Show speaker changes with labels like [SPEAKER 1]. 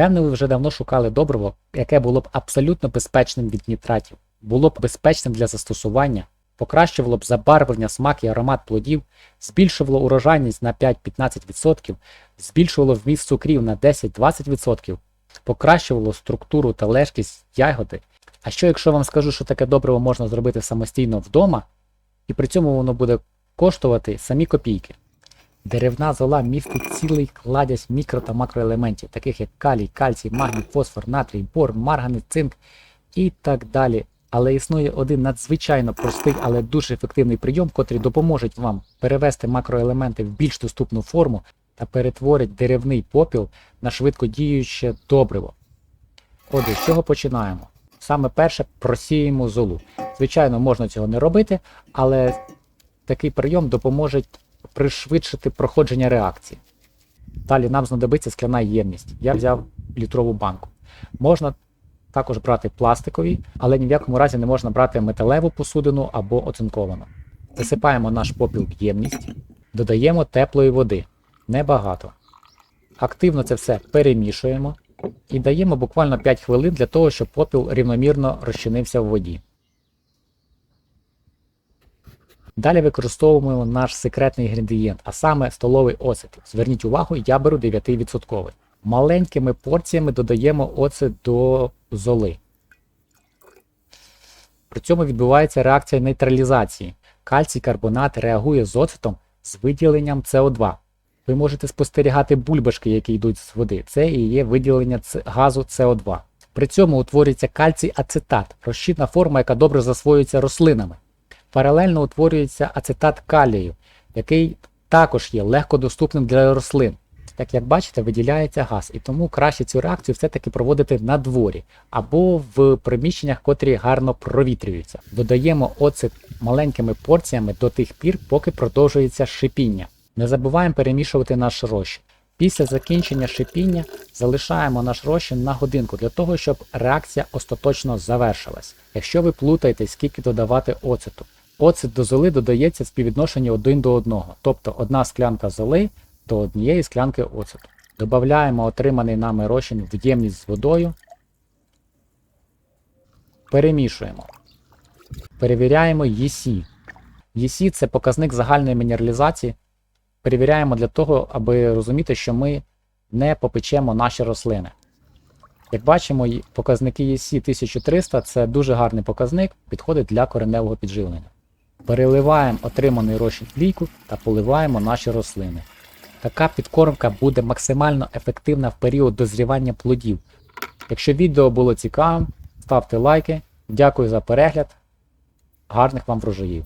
[SPEAKER 1] Певно, ви вже давно шукали добриво, яке було б абсолютно безпечним від нітратів, було б безпечним для застосування, покращувало б забарвлення, смак і аромат плодів, збільшувало урожайність на 5-15%, збільшувало вміст цукрів на 10-20%, покращувало структуру та лежкість ягоди. А що якщо вам скажу, що таке добриво можна зробити самостійно вдома, і при цьому воно буде коштувати самі копійки? Деревна зола містить цілий кладязь мікро та макроелементів, таких як калій, кальцій, магній, фосфор, натрій, бор, марганець, цинк і так далі. Але існує один надзвичайно простий, але дуже ефективний прийом, котрий допоможе вам перевести макроелементи в більш доступну форму та перетворить деревний попіл на швидкодіюче добриво. Отже, з чого починаємо? Саме перше просіємо золу. Звичайно, можна цього не робити, але такий прийом допоможе пришвидшити проходження реакції. Далі нам знадобиться скляна ємність. Я взяв літрову банку. Можна також брати пластикові, але ні в якому разі не можна брати металеву посудину або оцинковану. Засипаємо наш попіл в ємність, додаємо теплої води. Небагато. Активно це все перемішуємо і даємо буквально 5 хвилин для того, щоб попіл рівномірно розчинився в воді. Далі використовуємо наш секретний інгредієнт, а саме столовий оцет. Зверніть увагу, я беру 9%. Маленькими порціями додаємо оцет до золи. При цьому відбувається реакція нейтралізації. Кальцій карбонат реагує з оцетом з виділенням СО2. Ви можете спостерігати бульбашки, які йдуть з води. Це і є виділення газу СО2. При цьому утворюється кальцій ацетат, розчинна форма, яка добре засвоюється рослинами. Паралельно утворюється ацетат калію, який також є легкодоступним для рослин. Так як бачите, виділяється газ, і тому краще цю реакцію все-таки проводити на дворі або в приміщеннях, котрі гарно провітрюються. Додаємо оцет маленькими порціями до тих пір, поки продовжується шипіння. Не забуваємо перемішувати наш розчин. Після закінчення шипіння залишаємо наш розчин на годинку для того, щоб реакція остаточно завершилась. Якщо ви плутаєте, скільки додавати оцету, оцет до золи додається в співвідношенні один до одного, тобто одна склянка золи до однієї склянки оцету. Додаємо отриманий нами розчин в ємність з водою. Перемішуємо. Перевіряємо ЄСі. ЄСі це показник загальної мінералізації. Перевіряємо для того, аби розуміти, що ми не попечемо наші рослини. Як бачимо, показники ЄСі 1300 це дуже гарний показник, підходить для кореневого підживлення. Переливаємо отриманий розчин в лійку та поливаємо наші рослини. Така підкормка буде максимально ефективна в період дозрівання плодів. Якщо відео було цікавим, ставте лайки. Дякую за перегляд. Гарних вам врожаїв!